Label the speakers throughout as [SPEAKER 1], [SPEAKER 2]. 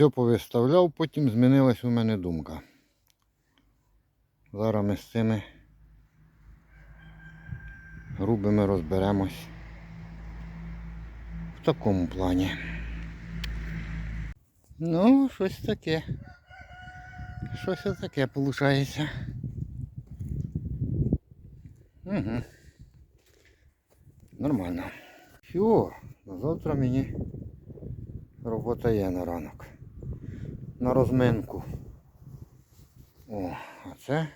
[SPEAKER 1] Все повиставляв, потім змінилась у мене думка. Зараз ми з цими грубими розберемось в такому плані. Ну, щось таке. Щось таке виходить. Угу. Нормально. Все, завтра мені робота є на ранок. На розминку. О, а це.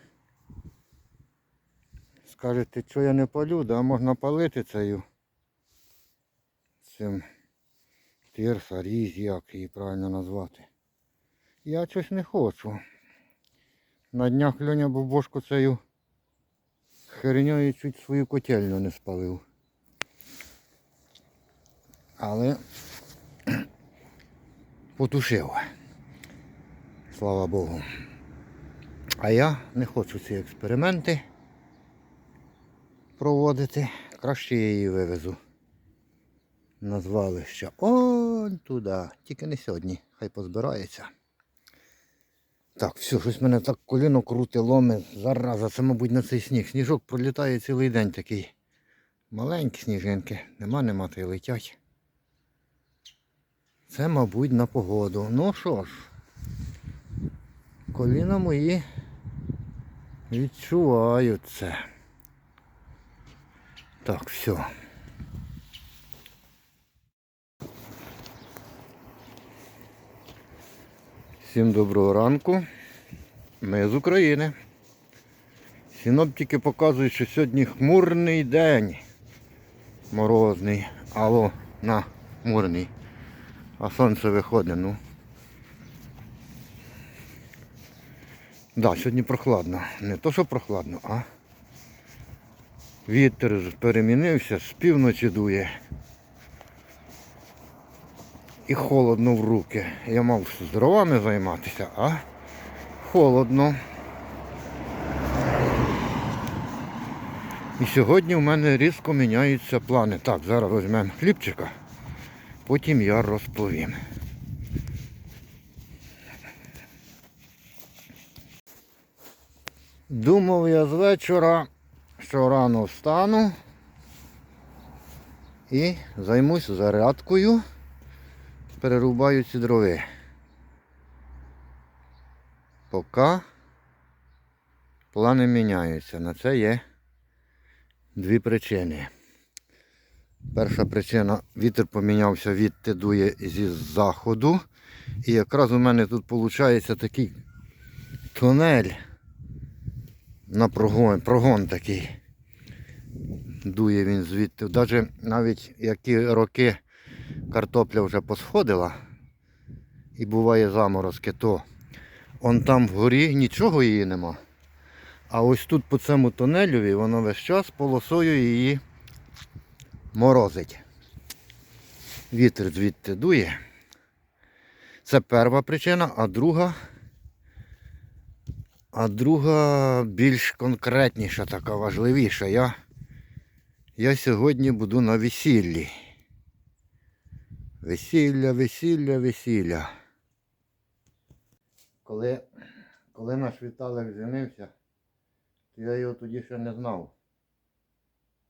[SPEAKER 1] Скажете, що я не палю, да можна палити цею. Цим тирса, різ, як її правильно назвати. Я щось не хочу. На днях Льоня Бобошку цею херньою чуть свою котельню не спалив. Але потушив. Слава Богу. А я не хочу ці експерименти проводити. Краще я її вивезу на звалище. Он туди. Тільки не сьогодні. Хай позбирається. Так, все, щось мене так коліно круте, ломе. Зараза, це, мабуть, на цей сніг. Сніжок пролітає цілий день такий. Маленькі сніжинки. Нема, нема, та й летять. Це, мабуть, на погоду. Ну що ж, коліна мої відчувають це. Так, все. Всім доброго ранку. Ми з України. Синоптики показують, що сьогодні хмурний день. Морозний. Алло, на, хмурний. А сонце виходить, ну. Да, сьогодні прохладно. Не то, що прохладно, а вітер перемінився, з півночі дує. І холодно в руки. Я мав з дровами займатися, а холодно. І сьогодні в мене різко міняються плани. Так, зараз візьмемо хлібчика, потім я розповім. Думав я з вечора, що рано встану і займусь зарядкою, перерубаю ці дрови. Поки плани міняються. На це є дві причини. Перша причина вітер помінявся, відти дує зі заходу. І якраз у мене тут виходить такий тунель на прогон, прогон такий. Дує він звідти. Даже навіть які роки картопля вже посходила і буває заморозки, то он там вгорі нічого її нема. А ось тут по цьому тунелю воно весь час полосою її морозить. Вітер звідти дує. Це перша причина, а друга. А друга більш конкретніша, така важливіша. Я, я сьогодні буду на весіллі. Весілля, весілля, весілля. Коли, коли наш Віталик женився, то я його тоді ще не знав.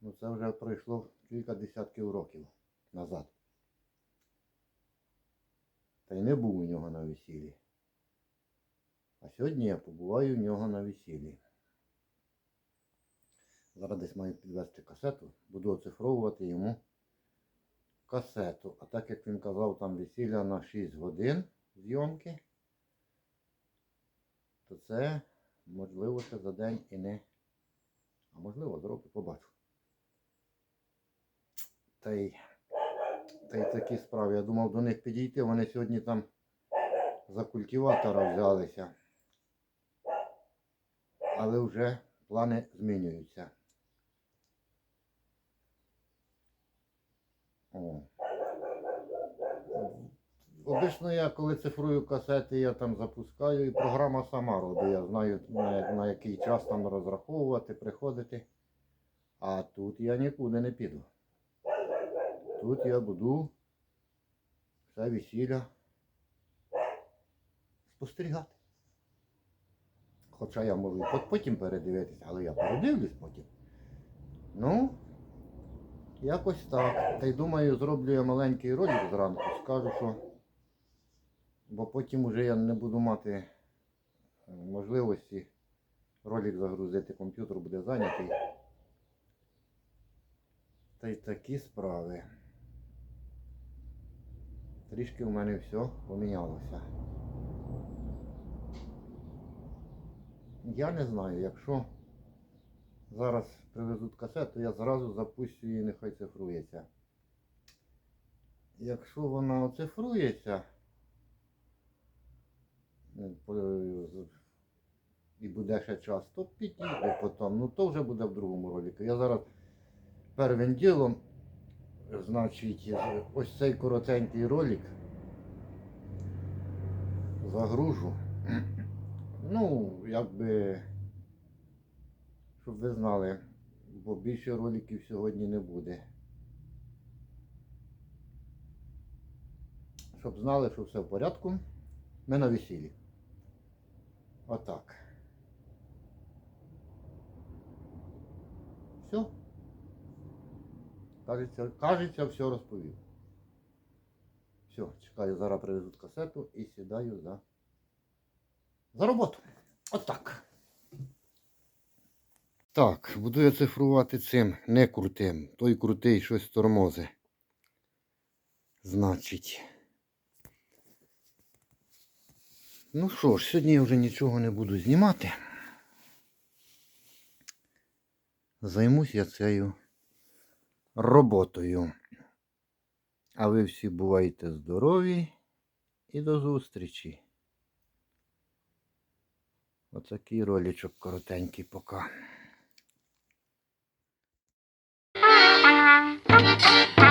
[SPEAKER 1] Ну це вже пройшло кілька десятків років назад. Та й не був у нього на весіллі. А сьогодні я побуваю в нього на весіллі. Зараз десь маю підвести касету, буду оцифровувати йому касету. А так як він казав, там весілля на 6 годин зйомки, то це можливо ще за день і не. А можливо роки побачу. Та й, та й такі справи. Я думав до них підійти, вони сьогодні там за культиватора взялися. Але вже плани змінюються. О. Обично я коли цифрую касети, я там запускаю і програма сама робить. Я знаю на, на який час там розраховувати, приходити. А тут я нікуди не піду. Тут я буду все весілля спостерігати. Хоча я можу потім передивитися, але я передивлюсь потім. Ну, якось так. Та й думаю, зроблю я маленький ролик зранку, скажу, що. Бо потім уже я не буду мати е, можливості ролик загрузити, комп'ютер буде зайнятий. Та й такі справи. Трішки в мене все помінялося. Я не знаю, якщо зараз привезуть касету, я зразу запущу її, нехай цифрується. Якщо вона оцифрується, з- і буде ще час, то підійде потім. Ну то вже буде в другому ролику. Я зараз первим ділом, значить, ось цей коротенький ролик загружу. Ну, якби, щоб ви знали, бо більше роликів сьогодні не буде. Щоб знали, що все в порядку. Ми на весіллі. Отак. Все. Кажеться, кажеться, все розповів. Все, чекаю, зараз привезуть касету і сідаю за, за роботу. Отак. Так, буду я цифрувати цим не крутим. Той крутий щось тормози. Значить. Ну що ж, сьогодні я вже нічого не буду знімати. Займусь я цією роботою. А ви всі бувайте здорові і до зустрічі. Отакий ролічок коротенький
[SPEAKER 2] you.